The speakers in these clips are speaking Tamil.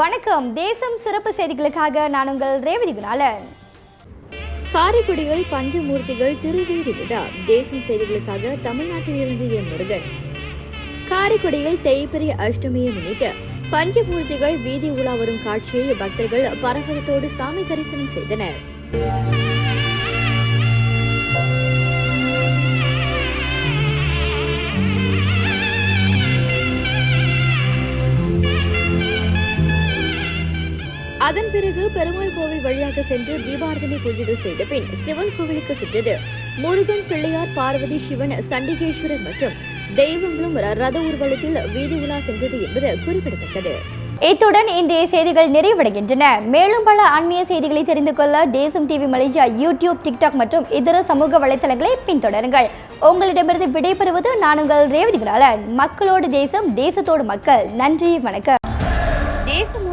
வணக்கம். தேசம் சிறப்பு செய்திகளுக்காக நான் உங்கள் ரேவதி குணாலன். காரைக்குடியில் பஞ்சமூர்த்திகள் திருவீதி விழா. தேசம் செய்திகளுக்காக தமிழ்நாட்டில் இருந்து என் முருகன். காரைக்குடியில் தேய்பெரிய அஷ்டமியை முன்னிட்டு பஞ்சமூர்த்திகள் வீதி உலா வரும் காட்சியை பக்தர்கள் பரபரத்தோடு சாமி தரிசனம் செய்தனர். அதன் பிறகு பெருமாள் கோவில் வழியாக சென்று தீபாரதனை பூஜைகள் செய்த பின் சிவன் கோவிலுக்கு சென்றது. முருகன் பிள்ளையார் பார்வதி சிவன் சண்டிகேஸ்வரர் மற்றும் தெய்வங்களும் ர- ரத ஊர்வலத்தில் வீதி உலா சென்றது என்பது குறிப்பிடத்தக்கது. இத்துடன் இன்றைய செய்திகள் நிறைவடைகின்றன. மேலும் பல ஆன்மீக செய்திகளை தெரிந்து கொள்ள தேசம் டிவி மலேசியா யூடியூப் டிக்டாக் மற்றும் இதர சமூக வலைத்தளங்களை பின்தொடருங்கள். உங்களிடமிருந்து விடைபெறுவது நான் உங்கள் ரேவதி மக்களோடு தேசம் தேசத்தோடு மக்கள். நன்றி வணக்கம்.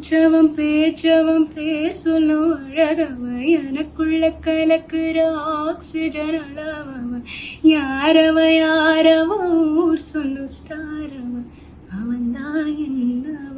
மூச்சவம் பேச்சவம் பேச்சவன் பேசணும் அழகவ எனக்குள்ள கலக்குற ஆக்சிஜன் அளவவன் யாரவ யாரவ ஊர் சொன்ன ஸ்டாரவன் அவன் தான் என்னவ?